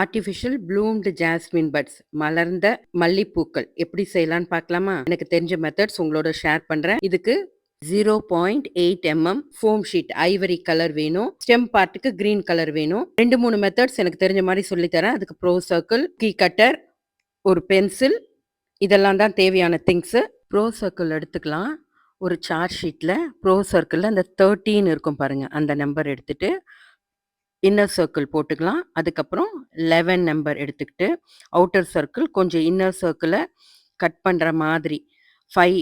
Artificial bloomed jasmine puts மலர்ந்த மல்லிப்பூக்கள். எப்படி செய்யலான்னு பார்க்கலாமா? எனக்கு தெரிஞ்ச மெத்தட்ஸ் உங்களோட ஷேர் பண்ணுறேன் இதுக்கு zero point eight MM foam sheet ivory colour வேணும். ஸ்டெம் பார்ட்டுக்கு கிரீன் கலர் வேணும். ரெண்டு மூணு மெத்தட்ஸ் எனக்கு தெரிஞ்ச மாதிரி சொல்லித்தரேன். அதுக்கு ப்ரோ சர்க்கிள் கீ கட்டர் ஒரு பென்சில் இதெல்லாம் தான் தேவையான திங்ஸு ப்ரோ சர்க்கிள் எடுத்துக்கலாம். ஒரு சார்ட் ஷீட்டில் ப்ரோ சர்க்கிளில் அந்த தேர்ட்டின் இருக்கும் பாருங்கள் அந்த நம்பர் எடுத்துகிட்டு இன்னர் சர்க்கிள் போட்டுக்கலாம். அதுக்கப்புறம் லெவன் நம்பர் எடுத்துக்கிட்டு அவுட்டர் சர்க்கிள் கொஞ்சம் இன்னர் சர்க்கிளை கட் பண்ணுற மாதிரி ஃபைவ்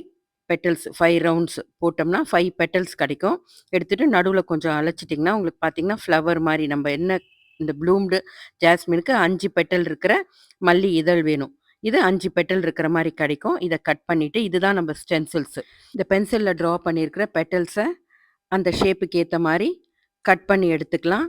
பெட்டல்ஸ் ஃபைவ் ரவுண்ட்ஸ் போட்டோம்னா ஃபைவ் பெட்டல்ஸ் கிடைக்கும். எடுத்துகிட்டு நடுவில் கொஞ்சம் அழைச்சிட்டிங்கன்னா உங்களுக்கு பார்த்தீங்கன்னா ஃப்ளவர் மாதிரி நம்ம என்ன இந்த ப்ளூம்டு ஜாஸ்மினுக்கு அஞ்சு பெட்டல் இருக்கிற மல்லி இதழ் வேணும். இது அஞ்சு பெட்டல் இருக்கிற மாதிரி கிடைக்கும். இதை கட் பண்ணிவிட்டு இதுதான் நம்ம ஸ்டென்சில்ஸு இந்த பென்சிலில் ட்ரா பண்ணியிருக்கிற பெட்டல்ஸை அந்த ஷேப்புக்கு ஏற்ற மாதிரி கட் பண்ணி எடுத்துக்கலாம்.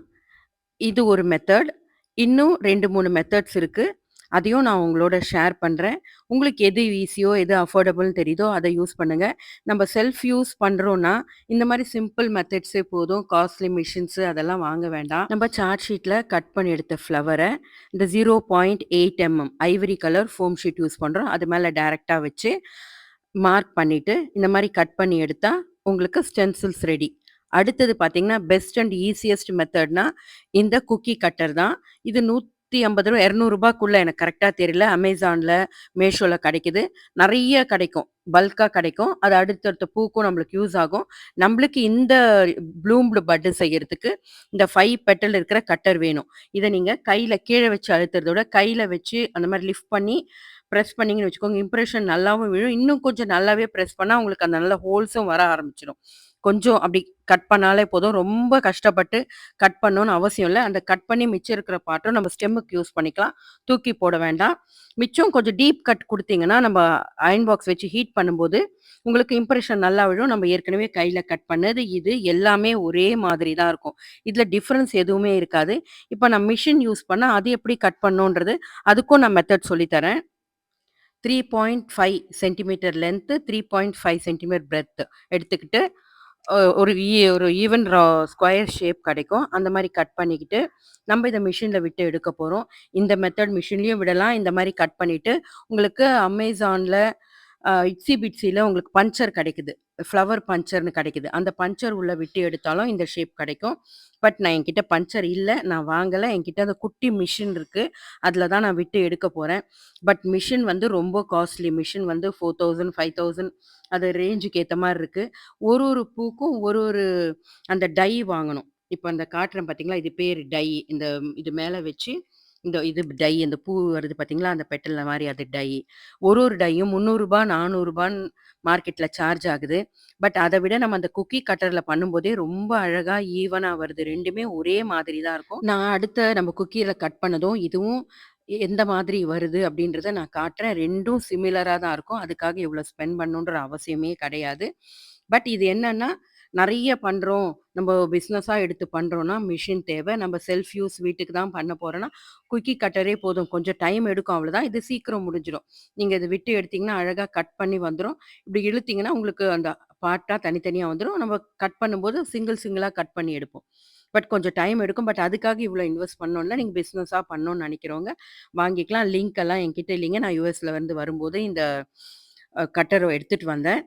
இது ஒரு மெத்தட் இன்னும் ரெண்டு மூணு மெத்தட்ஸ் இருக்குது அதையும் நான் உங்களோட ஷேர் பண்ணுறேன் உங்களுக்கு எது ஈஸியோ எது அஃபோர்டபுள்னு தெரியுதோ அதை யூஸ் பண்ணுங்கள் நம்ம செல்ஃப் யூஸ் பண்ணுறோன்னா இந்த மாதிரி சிம்பிள் மெத்தட்ஸே போதும். காஸ்ட்லி மிஷின்ஸு அதெல்லாம் வாங்க வேண்டாம். நம்ம சார்ட் ஷீட்டில் கட் பண்ணி எடுத்த ஃப்ளவரை இந்த zero point eight MM ivory colour foam sheet use பண்ணுறோம் அது மேலே டைரெக்டாக வச்சு மார்க் பண்ணிவிட்டு இந்த மாதிரி கட் பண்ணி எடுத்தால் உங்களுக்கு ஸ்டென்சில்ஸ் ரெடி அடுத்தது பார்த்தீங்கன்னா பெஸ்ட் அண்ட் ஈஸியஸ்ட் மெத்தட்னா இந்த குக்கி கட்டர் தான். இது நூற்றி ஐம்பது ரூபா இரநூறுபாக்குள்ளே எனக்கு கரெக்டாக தெரியல. அமேசானில் மேஷோவில் கிடைக்குது. நிறைய கிடைக்கும். பல்காக கிடைக்கும். அது அடுத்தடுத்த பூக்கும் நம்மளுக்கு யூஸ் ஆகும். நம்மளுக்கு இந்த ப்ளூம்டு பட்டு செய்யறதுக்கு இந்த ஃபைவ் பெட்டல் இருக்கிற கட்டர் வேணும். இதை நீங்கள் கையில் கீழே வச்சு அழுத்துறதோட கையில் வச்சு அந்த மாதிரி லிஃப்ட் பண்ணி ப்ரெஸ் பண்ணிங்கன்னு வச்சுக்கோங்க இம்ப்ரெஷன் நல்லாவும் விழும். இன்னும் கொஞ்சம் நல்லாவே ப்ரெஸ் பண்ணால் உங்களுக்கு அந்த நல்ல ஹோல்ஸும் வர ஆரம்பிச்சிடும் கொஞ்சம் அப்படி கட் பண்ணாலே போதும். ரொம்ப கஷ்டப்பட்டு கட் பண்ணணும்னு அவசியம் இல்லை. அந்த கட் பண்ணி மிச்சம் இருக்கிற பாட்டும் நம்ம ஸ்டெம்முக்கு யூஸ் பண்ணிக்கலாம். தூக்கி போட வேண்டாம். மிச்சம் கொஞ்சம் டீப் கட் கொடுத்தீங்கன்னா நம்ம அயன் பாக்ஸ் வச்சு ஹீட் பண்ணும்போது உங்களுக்கு இம்ப்ரெஷன் நல்லா விழும். நம்ம ஏற்கனவே கையில் கட் பண்ணது இது எல்லாமே ஒரே மாதிரி தான் இருக்கும். இதில் டிஃப்ரென்ஸ் எதுவுமே இருக்காது. இப்போ நான் மிஷின் யூஸ் பண்ணால் அது எப்படி கட் பண்ணுன்றது அதுக்கும் நான் மெத்தட் சொல்லித்தரேன் three point five centimetre length three point five centimetre breadth எடுத்துக்கிட்டு ஒரு ஈ ஒரு ஈவன் ஸ்கொயர் ஷேப் கிடைக்கும். அந்த மாதிரி கட் பண்ணிக்கிட்டு நம்ம இதை மிஷினில் விட்டு எடுக்க போகிறோம் இந்த மெத்தட் மிஷின்லேயும் விடலாம். இந்த மாதிரி கட் பண்ணிவிட்டு உங்களுக்கு அமேசானில் இட்ஸி பிட்ஸியில் உங்களுக்கு பஞ்சர் கிடைக்குது. ஃப்ளவர் பஞ்சர்னு கிடைக்குது. அந்த பஞ்சர் உள்ள விட்டு எடுத்தாலும் இந்த ஷேப் கிடைக்கும். பட் நான் என்கிட்ட பஞ்சர் இல்லை. நான் வாங்கலை. என்கிட்ட அந்த குட்டி மிஷின் இருக்குது அதில் தான் நான் விட்டு எடுக்க போகிறேன் பட் மிஷின் வந்து ரொம்ப காஸ்ட்லி மிஷின் வந்து ஃபோர் தௌசண்ட் ஃபைவ் தௌசண்ட் அது ரேஞ்சுக்கு ஏற்ற மாதிரி இருக்குது ஒரு ஒரு பூக்கும் ஒரு ஒரு அந்த டை வாங்கணும். இப்போ அந்த காட்டுறேன் பார்த்தீங்களா இது பேர் டை இந்த இது மேலே வச்சு இந்த இது டை இந்த பூ வருது பார்த்தீங்களா அந்த பெட்டல் மாதிரி அது டை. ஒரு ஒரு டையும் முந்நூறுரூபா நானூறுரூபான்னு மார்க்கெட்டில் சார்ஜ் ஆகுது. பட் அதை விட நம்ம அந்த குக்கி கட்டரில் பண்ணும்போதே ரொம்ப அழகாக ஈவனாக வருது. ரெண்டுமே ஒரே மாதிரி தான் இருக்கும். நான் அடுத்த நம்ம குக்கியில் கட் பண்ணதும் இதுவும் எந்த மாதிரி வருது அப்படின்றத நான் காட்டுறேன். ரெண்டும் சிமிலராக தான் இருக்கும். அதுக்காக இவ்வளோ ஸ்பெண்ட் பண்ணுன்ற அவசியமே கிடையாது. பட் இது என்னன்னா நிறைய பண்ணுறோம் நம்ம பிஸ்னஸாக எடுத்து பண்ணுறோன்னா மிஷின் தேவை. நம்ம செல்ஃப் யூஸ் வீட்டுக்கு தான் பண்ண போகிறோன்னா குக்கி கட்டரே போதும். கொஞ்சம் டைம் எடுக்கும். அவ்வளோதான் இது சீக்கிரம் முடிஞ்சிடும். நீங்கள் இதை விட்டு எடுத்திங்கன்னா அழகாக கட் பண்ணி வந்துடும் இப்படி இழுத்திங்கன்னா உங்களுக்கு அந்த பார்ட்டாக தனித்தனியாக வந்துடும் நம்ம கட் பண்ணும்போது சிங்கிள் சிங்கிளாக கட் பண்ணி எடுப்போம். பட் கொஞ்சம் டைம் எடுக்கும். பட் அதுக்காக இவ்வளோ இன்வெஸ்ட் பண்ணோம்ல. நீங்கள் பிஸ்னஸாக பண்ணோன்னு நினைக்கிறவங்க வாங்கிக்கலாம். லிங்க் எல்லாம் என்கிட்ட இல்லைங்க. நான் யூஎஸ்ல வந்து வரும்போது இந்த கட்டரை எடுத்துகிட்டு வந்தேன்.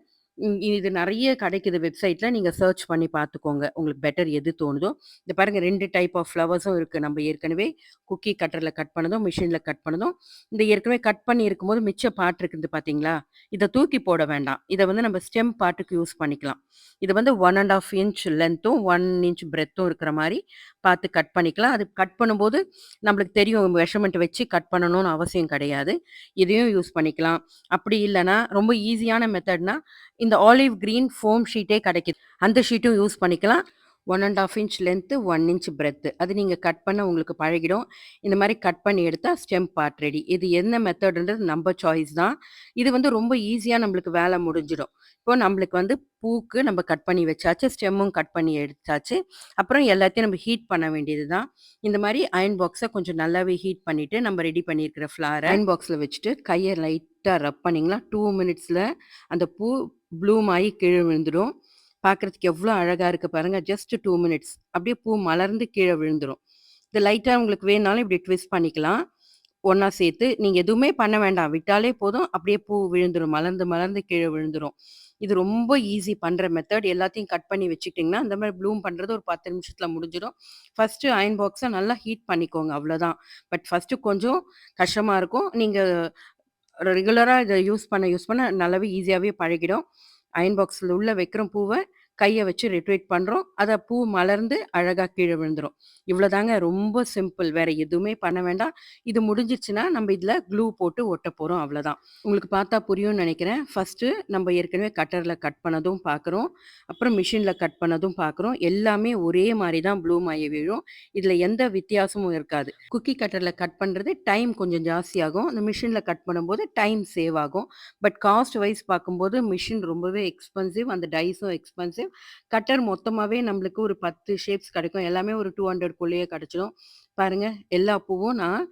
இது நிறைய கிடைக்குது வெப்சைட்ல. நீங்க சர்ச் பண்ணி பார்த்துக்கோங்க. உங்களுக்கு பெட்டர் எது தோணுதோ. இந்த பாருங்க 2 டைப் ஆஃப் ஃப்ளவர்ஸும் இருக்கு. நம்ம ஏற்கனவே குக்கி கட்டர்ல கட் பண்ணதும், மிஷின்ல கட் பண்ணதும். இந்த ஏற்கனவே கட் பண்ணி இருக்கும்போது மிச்ச பார்ட் இருக்குது பார்த்தீங்களா? இத தூக்கி போட வேண்டாம். இத வந்து நம்ம ஸ்டெம் பார்ட்டுக்கு யூஸ் பண்ணிக்கலாம். இது வந்து 1 1/2 இன்ச் லென்த்தும், 1 இன்ச் பிரெத்தும் இருக்கிற மாரி பார்த்து கட் பண்ணிக்கலாம். அது கட் பண்ணும்போது நம்மளுக்கு தெரியும் மெஷர்மெண்ட் வச்சு கட் பண்ணணும்னு அவசியம் கிடையாது. இதையும் யூஸ் பண்ணிக்கலாம். அப்படி இல்லைன்னா ரொம்ப ஈஸியான மெத்தட்னா இந்த ஆலிவ் கிரீன் ஃபோம் ஷீட்டே கிடைக்குது. அந்த ஷீட்டும் யூஸ் பண்ணிக்கலாம். 1 1/2 inch length, one inch breadth. அது நீங்கள் கட் பண்ண உங்களுக்கு பழகிடும். இந்த மாதிரி கட் பண்ணி எடுத்தால் ஸ்டெம் பார்ட் ரெடி. இது என்ன மெத்தடுன்றது நம்ம சாய்ஸ் தான். இது வந்து ரொம்ப ஈஸியாக நம்மளுக்கு வேலை முடிஞ்சிடும். இப்போ நம்மளுக்கு வந்து பூக்கு நம்ம கட் பண்ணி வச்சாச்சு. ஸ்டெம்மும் கட் பண்ணி எடுத்தாச்சு. அப்புறம் எல்லாத்தையும் நம்ம ஹீட் பண்ண வேண்டியது தான். இந்த மாதிரி அயர்ன் பாக்ஸை கொஞ்சம் நல்லாவே ஹீட் பண்ணிவிட்டு நம்ம ரெடி பண்ணியிருக்கிற ஃப்ளார் அயன் பாக்ஸில் வச்சுட்டு, கையை லைட்டாக ரப் பண்ணீங்கன்னா, 2 மினிட்ஸ்ல அந்த பூ ப்ளூம் கீழே விழுந்துடும். பார்க்கறதுக்கு எவ்வளோ அழகாக இருக்குது பாருங்கள் ஜஸ்ட் டூ மினிட்ஸ். அப்படியே பூ மலர்ந்து கீழே விழுந்துடும் இது லைட்டாக உங்களுக்கு வேணாலும் இப்படி ட்விஸ்ட் பண்ணிக்கலாம். ஒன்றா சேர்த்து. நீங்கள் எதுவுமே பண்ண வேண்டாம். விட்டாலே போதும். அப்படியே பூ விழுந்துடும் மலர்ந்து, மலர்ந்து கீழே விழுந்துடும் இது ரொம்ப ஈஸி பண்ணுற மெத்தட். எல்லாத்தையும் கட் பண்ணி வச்சுக்கிட்டிங்கன்னா அந்த மாதிரி ப்ளூம் பண்ணுறது ஒரு பத்து நிமிஷத்தில் முடிஞ்சிடும். ஃபர்ஸ்ட்டு அயர்ன் பாக்ஸை நல்லா ஹீட் பண்ணிக்கோங்க அவ்வளோதான். பட் ஃபஸ்ட்டு கொஞ்சம் கஷ்டமாக இருக்கும். நீங்கள் ரெகுலராக இதை யூஸ் பண்ண, யூஸ் பண்ண நல்லாவே ஈஸியாகவே பழகிடும். அயன் பாக்ஸ்ல உள்ள வைக்கிற பூவ. கையை வச்சு ரொட்டேட் பண்ணுறோம் அதை பூ மலர்ந்து அழகாக கீழே விழுந்துடும் இவ்வளோதாங்க ரொம்ப சிம்பிள். வேற எதுவுமே பண்ண வேண்டாம். இது முடிஞ்சிச்சுன்னா நம்ம இதில் க்ளூ போட்டு ஒட்ட போகிறோம் அவ்வளோதான். உங்களுக்கு பார்த்தா புரியும்னு நினைக்கிறேன் ஃபர்ஸ்ட்டு நம்ம ஏற்கனவே கட்டரில் கட் பண்ணதும் பார்க்குறோம். அப்புறம் மிஷினில் கட் பண்ணதும் பார்க்குறோம். எல்லாமே ஒரே மாதிரி தான் ப்ளூம் மாயை விழும். இதில் எந்த வித்தியாசமும் இருக்காது. குக்கி கட்டரில் கட் பண்ணுறது டைம் கொஞ்சம் ஜாஸ்தியாகும். அந்த மிஷினில் கட் பண்ணும்போது டைம் சேவ் ஆகும். பட் காஸ்ட் வைஸ் பார்க்கும்போது மிஷின் ரொம்பவே எக்ஸ்பென்சிவ். அந்த டைஸும் எக்ஸ்பென்சிவ். கட்டர் மொத்தமாகவே நம்மளுக்கு ஒரு 10 ஷேப்ஸ் கிடைக்கும். எல்லாமே ஒரு டூ ஹண்ட்ரட்குள்ளேயே கிடச்சிடும் பாருங்கள் எல்லா பூவும் நான்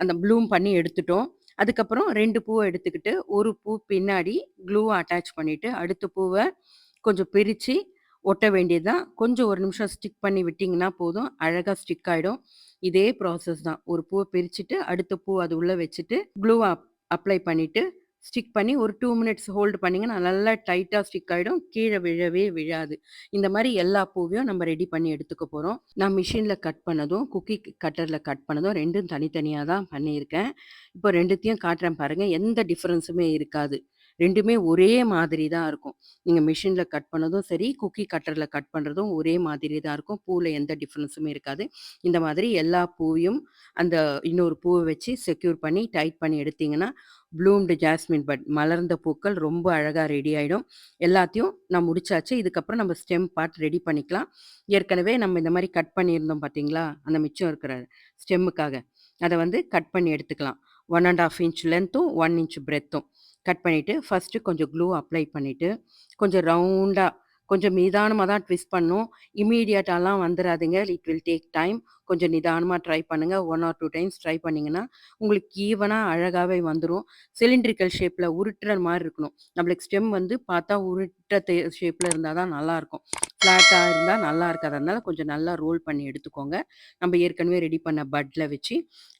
அந்த ப்ளூம் பண்ணி எடுத்துட்டோம். அதுக்கப்புறம் ரெண்டு பூவை எடுத்துக்கிட்டு, ஒரு பூ பின்னாடி க்ளூவை அட்டாச் பண்ணிவிட்டு அடுத்த பூவை கொஞ்சம் பிரித்து ஒட்ட வேண்டியது தான். கொஞ்சம் ஒரு நிமிஷம் ஸ்டிக் பண்ணி விட்டிங்கன்னா போதும். அழகாக ஸ்டிக் ஆகிடும் இதே ப்ராசஸ் தான். ஒரு பூவை பிரிச்சுட்டு, அடுத்த பூ அது உள்ளே வச்சுட்டு, க்ளூவை அப்ளை பண்ணிவிட்டு ஸ்டிக் பண்ணி ஒரு டூ மினிட்ஸ் ஹோல்டு பண்ணிங்கன்னா நல்லா டைட்டாக ஸ்டிக் ஆகிடும் கீழே விழவே விழாது. இந்த மாதிரி எல்லா பூவையும் நம்ம ரெடி பண்ணி எடுத்துக்க போகிறோம் நான் மிஷினில் கட் பண்ணதும், குக்கி கட்டரில் கட் பண்ணதும் ரெண்டும் தனித்தனியாக தான் பண்ணியிருக்கேன். இப்போ ரெண்டுத்தையும் காட்டுறேன் பாருங்கள் எந்த டிஃப்ரென்ஸுமே இருக்காது. ரெண்டுமே ஒரே மாதிரி தான் இருக்கும். நீங்கள் மிஷினில் கட் பண்ணதும் சரி, குக்கி கட்டரில் கட் பண்ணுறதும் ஒரே மாதிரி தான் இருக்கும். பூவில் எந்த டிஃப்ரென்ஸுமே இருக்காது. இந்த மாதிரி எல்லா பூவையும் அந்த இன்னொரு பூவை வச்சு செக்யூர் பண்ணி, டைட் பண்ணி எடுத்தீங்கன்னா, ப்ளூம்டு ஜாஸ்மின் பட் மலர்ந்த பூக்கள் ரொம்ப அழகாக ரெடி ஆகிடும் எல்லாத்தையும் நான் முடிச்சாச்சு. இதுக்கப்புறம் நம்ம ஸ்டெம் பார்ட் ரெடி பண்ணிக்கலாம். ஏற்கனவே நம்ம இந்த மாதிரி கட் பண்ணியிருந்தோம் பார்த்தீங்களா? அந்த மிச்சம் இருக்கிற ஸ்டெம்முக்காக. அதை வந்து கட் பண்ணி எடுத்துக்கலாம். 1 1/2 இன்ச் லென்த்தும், ஒன் இன்ச் பிரெத்தும். கட் பண்ணிட்டு, ஃபஸ்ட்டு கொஞ்சம் க்ளூ அப்ளை பண்ணிட்டு, கொஞ்சம் ரவுண்டா கொஞ்சம் மீதானமாக தான் ட்விஸ்ட் பண்ணும் இம்மீடியட்டாலாம் வந்துடாதீங்க இட் வில் டேக் டைம். கொஞ்சம் நிதானமாக ட்ரை பண்ணுங்க. One or two times try பண்ணிங்கன்னா உங்களுக்கு ஈவனாக அழகாகவே வந்துடும் சிலிண்ட்ரிக்கல் ஷேப்பில் உருட்டுற மாதிரி இருக்கணும். நம்மளுக்கு ஸ்டெம் வந்து பார்த்தா உருட்ட ஷேப்பில் இருந்தால் தான் நல்லாயிருக்கும் ஃப்ளாட்டாக இருந்தால் நல்லா இருக்காது. அதனால கொஞ்சம் நல்லா ரோல் பண்ணி எடுத்துக்கோங்க. நம்ம ஏற்கனவே ரெடி பண்ண பட்டில் வச்சு,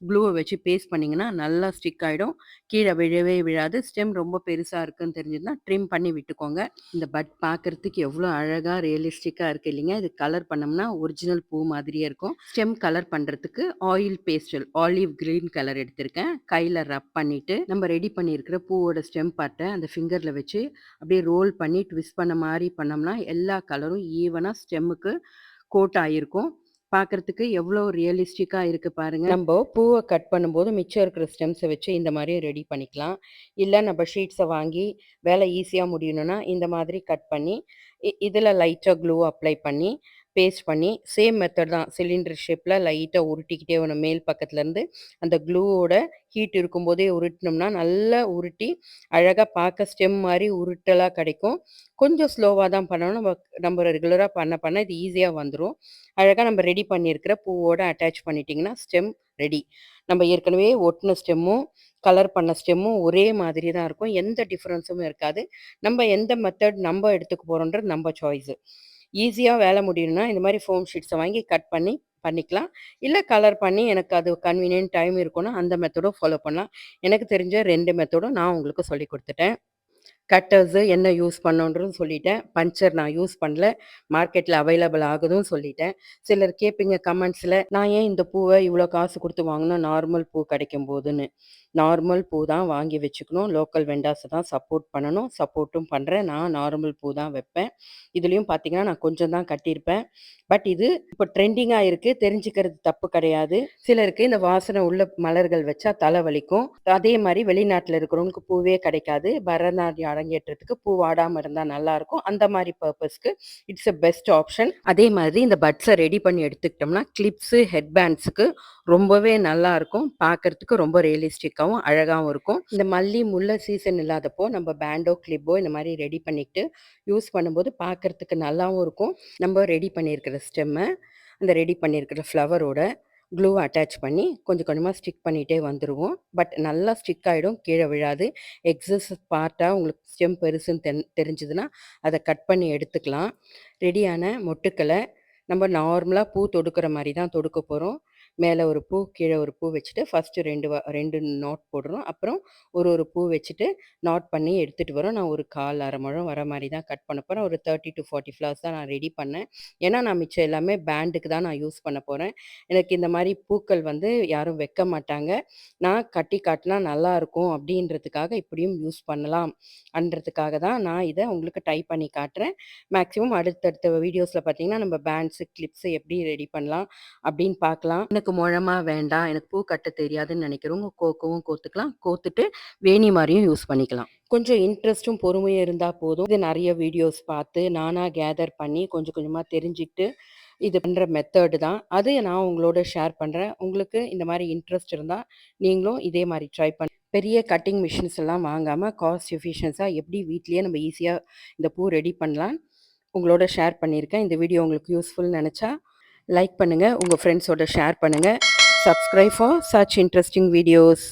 க்ளூவை வச்சு பேஸ்ட் பண்ணிங்கன்னா நல்லா ஸ்டிக் ஆகிடும் கீழே விழவே விழாது. ஸ்டெம் ரொம்ப பெருசாக இருக்குன்னு தெரிஞ்சுதுன்னா ட்ரிம் பண்ணி விட்டுக்கோங்க. இந்த பட் பார்க்கறதுக்கு எவ்வளோ அழகாக ரியலிஸ்டிக்காக இருக்கு இல்லைங்க? இது கலர் பண்ணோம்னா, ஒரிஜினல் பூ மாதிரியே இருக்கும். ஸ்டெம் கலர் பண்றதுக்கு oil pastel olive green colour எடுத்திருக்கேன். கையில ரப் பண்ணிட்டு, நம்ம ரெடி பண்ணியிருக்கிற பூவோட ஸ்டெம் பார்ட்டை அந்த ஃபிங்கர்ல வச்சு, அப்படியே ரோல் பண்ணி ட்விஸ்ட் பண்ண மாதிரி பண்ணோம்னா, எல்லா கலரும் ஈவனா ஸ்டெம்முக்கு கோட் ஆயிருக்கும். பார்க்கறதுக்கு எவ்வளோ ரியலிஸ்டிக்காக இருக்கு பாருங்க. நம்ம பூவை கட் பண்ணும்போது மிச்சம் இருக்கிற ஸ்டெம்ஸை வச்சு இந்த மாரியும் ரெடி பண்ணிக்கலாம். இல்லை நம்ம ஷீட்ஸை வாங்கி வேலை ஈஸியாக முடியணும்னா, இந்த மாதிரி கட் பண்ணி, இதில் லைட்டாக க்ளூ அப்ளை பண்ணி, பேஸ்ட் பண்ணி, சேம் மெத்தட் தான். சிலிண்டர் ஷேப்பில் லைட்டாக உருட்டிக்கிட்டே வரணும். மேல் பக்கத்துலேருந்து அந்த க்ளூவோட ஹீட் இருக்கும்போதே உருட்டுனோம்னா, நல்லா உருட்டி, அழகாக பார்க்க ஸ்டெம் மாதிரி உருட்டலாக கிடைக்கும். கொஞ்சம் ஸ்லோவாக தான் பண்ணணும். நம்ம நம்ம ரெகுலராக பண்ண பண்ண இது ஈஸியாக வந்துடும் அழகாக நம்ம ரெடி பண்ணியிருக்கிற பூவோட அட்டாச் பண்ணிட்டிங்கன்னா ஸ்டெம் ரெடி. நம்ம ஏற்கனவே ஒட்டின ஸ்டெம்மும், கலர் பண்ண ஸ்டெம்மும் ஒரே மாதிரி தான் இருக்கும். எந்த டிஃப்ரென்ஸும் இருக்காது. நம்ம எந்த மெத்தட் நம்ம எடுத்துக்க போகிறோன்றது நம்ம சாய்ஸு. ஈஸியாக வேலை முடியணும்னா, இந்த மாதிரி ஃபோம் ஷீட்ஸை வாங்கி கட் பண்ணி பண்ணிக்கலாம். இல்லை கலர் பண்ணி எனக்கு அது கன்வீனியன்ட் டைம் இருக்குன்னா, அந்த மெத்தடும் ஃபாலோ பண்ணலாம். எனக்கு தெரிஞ்ச ரெண்டு மெத்தடும் நான் உங்களுக்கு சொல்லி கொடுத்துட்டேன் கட்டர்ஸு என்ன யூஸ் பண்ணணுன்றதும் சொல்லிட்டேன். பஞ்சர் நான் யூஸ் பண்ணல. மார்க்கெட்டில் அவைலபிள் ஆகுதும் சொல்லிட்டேன். சிலர் கேட்பீங்க கமெண்ட்ஸில் நான் ஏன் இந்த பூவை இவ்வளோ காசு கொடுத்து வாங்கணும், நார்மல் பூ கிடைக்கும் போதுன்னு நார்மல் பூ தான் வாங்கி வச்சுக்கணும். லோக்கல் வெண்டாஸை தான் சப்போர்ட் பண்ணணும். சப்போர்ட்டும் பண்ணுறேன் நான் நார்மல் பூ தான் வைப்பேன். இதுலேயும் பார்த்தீங்கன்னா, நான் கொஞ்சம் தான் கட்டியிருப்பேன். பட் இது இப்போ ட்ரெண்டிங்காக இருக்குது தெரிஞ்சுக்கிறது தப்பு கிடையாது. சிலருக்கு இந்த வாசனை உள்ள மலர்கள் வச்சா தலை வலிக்கும். அதே மாதிரி வெளிநாட்டில் இருக்கிறவங்களுக்கு பூவே கிடைக்காது. பரதநாட்டியம் அரங்கேற்றத்துக்கு பூ வாடாமல் இருந்தால் நல்லாயிருக்கும் அந்த மாதிரி பர்பஸ்க்கு இட்ஸ் எ பெஸ்ட் ஆப்ஷன். அதே மாதிரி இந்த பட்ஸை ரெடி பண்ணி எடுத்துக்கிட்டோம்னா, கிளிப்ஸு, ஹெட் பேண்ட்ஸுக்கு ரொம்பவே நல்லாருக்கும். பார்க்கறதுக்கு ரொம்ப ரியலிஸ்டிக்காகவும் அழகாகவும் இருக்கும். இந்த மல்லி, முல்லை சீசன் இல்லாதப்போ நம்ம பேண்டோ, கிளிப்போ இந்த மாதிரி ரெடி பண்ணிக்கிட்டு யூஸ் பண்ணும்போது பார்க்கறதுக்கு நல்லாவும் இருக்கும். நம்ம ரெடி பண்ணியிருக்கிற ஸ்டெம்மை அந்த ரெடி பண்ணியிருக்கிற ஃப்ளவரோட க்ளூ அட்டாச் பண்ணி கொஞ்சம் கொஞ்சமாக ஸ்டிக் பண்ணிகிட்டே வந்துடுவோம் பட் நல்லா ஸ்டிக் ஆகிடும் கீழே விழாது. எக்ஸஸ் பார்ட்டாக உங்களுக்கு ஸ்டெம் பெருசுன்னு தென் தெரிஞ்சதுன்னா, அதை கட் பண்ணி எடுத்துக்கலாம். ரெடியான மொட்டுக்களை நம்ம நார்மலாக பூ தொடுக்கிற மாதிரி தான் தொடுக்க போகிறோம் மேலே ஒரு பூ கீழே ஒரு பூ வச்சுட்டு ஃபஸ்ட்டு ரெண்டு வ ரெண்டு நாட் போடுறோம் அப்புறம் ஒரு ஒரு பூ வச்சுட்டு நாட் பண்ணி எடுத்துகிட்டு வரோம். நான் ஒரு கால் அரை முழம் வர மாதிரி தான் கட் பண்ண போகிறேன் ஒரு தேர்ட்டி டு ஃபார்ட்டி ஃப்ளவர்ஸ் தான் நான் ரெடி பண்ணேன். ஏன்னா நான் மிச்சம் எல்லாமே பேண்டுக்கு தான் நான் யூஸ் பண்ண போகிறேன் எனக்கு இந்த மாதிரி பூக்கள் வந்து யாரும் வைக்க மாட்டாங்க. நான் கட்டி காட்டினா நல்லாயிருக்கும் அப்படின்றதுக்காக இப்படியும் யூஸ் பண்ணலாம் அன்றதுக்காக தான் நான் இதை உங்களுக்கு டைப் பண்ணி காட்டுறேன். மேக்ஸிமம் அடுத்தடுத்த வீடியோஸில் பார்த்தீங்கன்னா நம்ம பேண்ட்ஸு கிளிப்ஸு எப்படி ரெடி பண்ணலாம் அப்படின்னு பார்க்கலாம். எனக்கு முழமாக வேண்டாம் எனக்கு பூ கட்ட தெரியாதுன்னு நினைக்கிறவங்க கோக்கவும் கோத்துக்கலாம் கோத்துட்டு வேணி மாதிரியும் யூஸ் பண்ணிக்கலாம். கொஞ்சம் இன்ட்ரெஸ்ட்டும் பொறுமையும் இருந்தால் போதும். இது நிறைய வீடியோஸ் பார்த்து நானாக கேதர் பண்ணி கொஞ்சம் கொஞ்சமாக தெரிஞ்சுக்கிட்டு இது பண்ணுற மெத்தடு தான். அது நான் உங்களோட ஷேர் பண்ணுறேன் உங்களுக்கு இந்த மாதிரி இன்ட்ரெஸ்ட் இருந்தால் நீங்களும் இதே மாதிரி ட்ரை பண்ண பெரிய கட்டிங் மிஷின்ஸ் எல்லாம் வாங்காமல் காஸ்ட் எஃபிஷியன்ஸாக எப்படி வீட்லேயே நம்ம ஈஸியாக இந்த பூ ரெடி பண்ணலாம். உங்களோட ஷேர் பண்ணியிருக்கேன். இந்த வீடியோ உங்களுக்கு யூஸ்ஃபுல் நினச்சா லைக் பண்ணுங்கள் உங்கள் ஃப்ரெண்ட்ஸோட ஷேர் பண்ணுங்கள் subscribe for such interesting videos